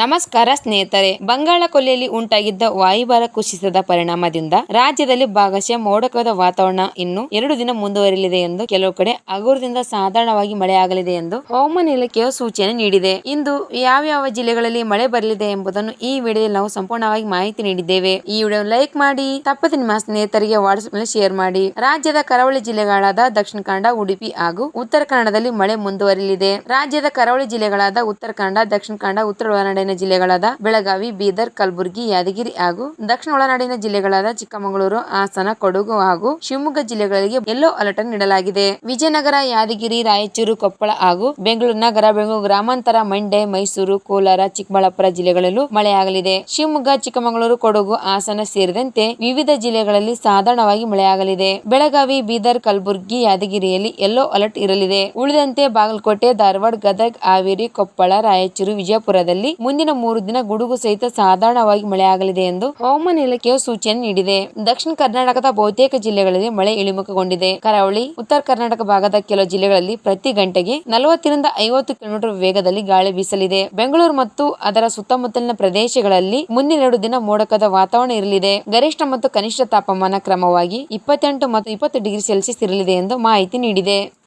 ನಮಸ್ಕಾರ ಸ್ನೇಹಿತರೆ, ಬಂಗಾಳ ಕೊಲ್ಲಿಯಲ್ಲಿ ಉಂಟಾಗಿದ್ದ ವಾಯುಭಾರ ಕುಸಿತದ ಪರಿಣಾಮದಿಂದ ರಾಜ್ಯದಲ್ಲಿ ಭಾಗಶಃ ಮೋಡಕದ ವಾತಾವರಣ ಇನ್ನು ಎರಡು ದಿನ ಮುಂದುವರಿಯಲಿದೆ ಎಂದು ಕೆಲವು ಕಡೆ ಹಗುರದಿಂದ ಸಾಧಾರಣವಾಗಿ ಮಳೆಯಾಗಲಿದೆ ಎಂದು ಹವಾಮಾನ ಇಲಾಖೆಯು ಸೂಚನೆ ನೀಡಿದೆ. ಇಂದು ಯಾವ್ಯಾವ ಜಿಲ್ಲೆಗಳಲ್ಲಿ ಮಳೆ ಬರಲಿದೆ ಎಂಬುದನ್ನು ಈ ವಿಡಿಯೋದಲ್ಲಿ ನಾವು ಸಂಪೂರ್ಣವಾಗಿ ಮಾಹಿತಿ ನೀಡಿದ್ದೇವೆ. ಈ ವಿಡಿಯೋ ಲೈಕ್ ಮಾಡಿ, ತಪ್ಪದೆ ನಿಮ್ಮ ಸ್ನೇಹಿತರಿಗೆ ವಾಟ್ಸ್ಆಪ್ನಲ್ಲಿ ಶೇರ್ ಮಾಡಿ. ರಾಜ್ಯದ ಕರಾವಳಿ ಜಿಲ್ಲೆಗಳಾದ ದಕ್ಷಿಣ ಕನ್ನಡ, ಉಡುಪಿ ಹಾಗೂ ಉತ್ತರ ಕನ್ನಡದಲ್ಲಿ ಮಳೆ ಮುಂದುವರಿಯಲಿದೆ. ರಾಜ್ಯದ ಕರಾವಳಿ ಜಿಲ್ಲೆಗಳಾದ ಉತ್ತರ ಕನ್ನಡ, ದಕ್ಷಿಣ ಕನ್ನಡ, ಉತ್ತರ ಒಳನಾಡಿನ ಜಿಲ್ಲೆಗಳಾದ ಬೆಳಗಾವಿ, ಬೀದರ್, ಕಲಬುರಗಿ, ಯಾದಗಿರಿ ಹಾಗೂ ದಕ್ಷಿಣ ಒಳನಾಡಿನ ಜಿಲ್ಲೆಗಳಾದ ಚಿಕ್ಕಮಗಳೂರು, ಹಾಸನ, ಕೊಡಗು ಹಾಗೂ ಶಿವಮೊಗ್ಗ ಜಿಲ್ಲೆಗಳಿಗೆ ಯೆಲ್ಲೋ ಅಲರ್ಟ್ ನೀಡಲಾಗಿದೆ. ವಿಜಯನಗರ, ಯಾದಗಿರಿ, ರಾಯಚೂರು, ಕೊಪ್ಪಳ ಹಾಗೂ ಬೆಂಗಳೂರು ನಗರ, ಬೆಂಗಳೂರು ಗ್ರಾಮಾಂತರ, ಮಂಡ್ಯ, ಮೈಸೂರು, ಕೋಲಾರ, ಚಿಕ್ಕಬಳ್ಳಾಪುರ ಜಿಲ್ಲೆಗಳಲ್ಲೂ ಮಳೆಯಾಗಲಿದೆ. ಶಿವಮೊಗ್ಗ, ಚಿಕ್ಕಮಗಳೂರು, ಕೊಡಗು, ಹಾಸನ ಸೇರಿದಂತೆ ವಿವಿಧ ಜಿಲ್ಲೆಗಳಲ್ಲಿ ಸಾಧಾರಣವಾಗಿ ಮಳೆಯಾಗಲಿದೆ. ಬೆಳಗಾವಿ, ಬೀದರ್, ಕಲಬುರಗಿ, ಯಾದಗಿರಿಯಲ್ಲಿ ಯೆಲ್ಲೋ ಅಲರ್ಟ್ ಇರಲಿದೆ. ಉಳಿದಂತೆ ಬಾಗಲಕೋಟೆ, ಧಾರವಾಡ, ಗದಗ, ಹಾವೇರಿ, ಕೊಪ್ಪಳ, ರಾಯಚೂರು, ವಿಜಯಪುರದಲ್ಲಿ ಮುಂದಿನ ಮೂರು ದಿನ ಗುಡುಗು ಸಹಿತ ಸಾಧಾರಣವಾಗಿ ಮಳೆಯಾಗಲಿದೆ ಎಂದು ಹವಾಮಾನ ಇಲಾಖೆಯು ಸೂಚನೆ ನೀಡಿದೆ. ದಕ್ಷಿಣ ಕರ್ನಾಟಕದ ಬಹುತೇಕ ಜಿಲ್ಲೆಗಳಲ್ಲಿ ಮಳೆ ಇಳಿಮುಖಗೊಂಡಿದೆ. ಕರಾವಳಿ, ಉತ್ತರ ಕರ್ನಾಟಕ ಭಾಗದ ಕೆಲವು ಜಿಲ್ಲೆಗಳಲ್ಲಿ ಪ್ರತಿ ಗಂಟೆಗೆ ನಲವತ್ತರಿಂದ ಐವತ್ತು ಕಿಲೋಮೀಟರ್ ವೇಗದಲ್ಲಿ ಗಾಳಿ ಬೀಸಲಿದೆ. ಬೆಂಗಳೂರು ಮತ್ತು ಅದರ ಸುತ್ತಮುತ್ತಲಿನ ಪ್ರದೇಶಗಳಲ್ಲಿ ಮುಂದಿನ ಎರಡು ದಿನ ಮೋಡಕದ ವಾತಾವರಣ ಇರಲಿದೆ. ಗರಿಷ್ಠ ಮತ್ತು ಕನಿಷ್ಠ ತಾಪಮಾನ ಕ್ರಮವಾಗಿ ಇಪ್ಪತ್ತೆಂಟು ಮತ್ತು ಇಪ್ಪತ್ತು ಡಿಗ್ರಿ ಸೆಲ್ಸಿಯಸ್ ಇರಲಿದೆ ಎಂದು ಮಾಹಿತಿ ನೀಡಿದೆ.